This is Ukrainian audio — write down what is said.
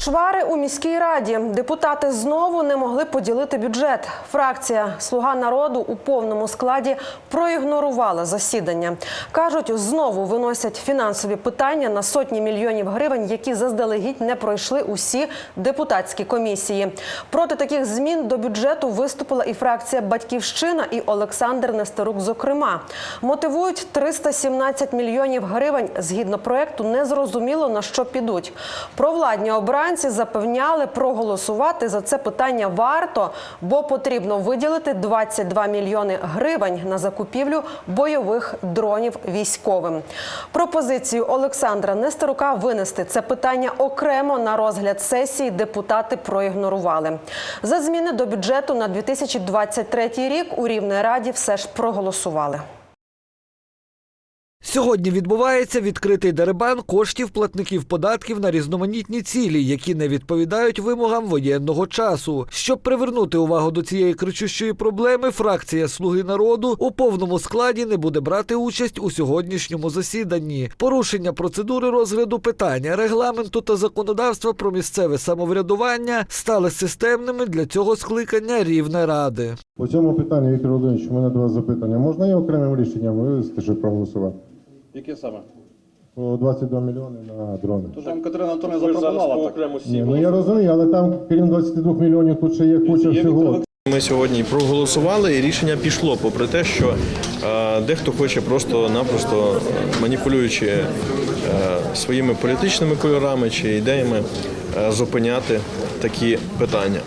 Чвари у міській раді. Депутати знову не могли поділити бюджет. Фракція Слуга народу у повному складі проігнорувала засідання. Кажуть, знову виносять фінансові питання на сотні мільйонів гривень, які заздалегідь не пройшли усі депутатські комісії. Проти таких змін до бюджету виступила і фракція Батьківщина, і Олександр Нестерук. Зокрема, мотивують 317 мільйонів гривень. Згідно проекту, незрозуміло на що підуть. Провладні обранці запевняли, проголосувати за це питання варто, бо потрібно виділити 22 мільйони гривень на закупівлю бойових дронів військовим. Пропозицію Олександра Нестерука винести це питання окремо на розгляд сесії депутати проігнорували. За зміни до бюджету на 2023 рік у Рівній раді все ж проголосували. Сьогодні відбувається відкритий деребан коштів платників податків на різноманітні цілі, які не відповідають вимогам воєнного часу. Щоб привернути увагу до цієї кричущої проблеми, фракція Слуги народу у повному складі не буде брати участь у сьогоднішньому засіданні. Порушення процедури розгляду питання, регламенту та законодавства про місцеве самоврядування стали системними для цього скликання Рівної ради. По цьому питанню, Віктор Володимирович, у мене до вас запитання. Можна є окремим рішенням вивести, щоб проголосувати? Яке саме? По 22 мільйони на дрони. То там Катерина по запропонувала так. Ні, ну я розумію, але там крім 22 мільйонів тут ще є куча всього. Ми сьогодні проголосували, і рішення пішло, попри те, що е, дехто хоче просто-напросто маніпулюючи е, своїми політичними кольорами чи ідеями, е, зупиняти такі питання.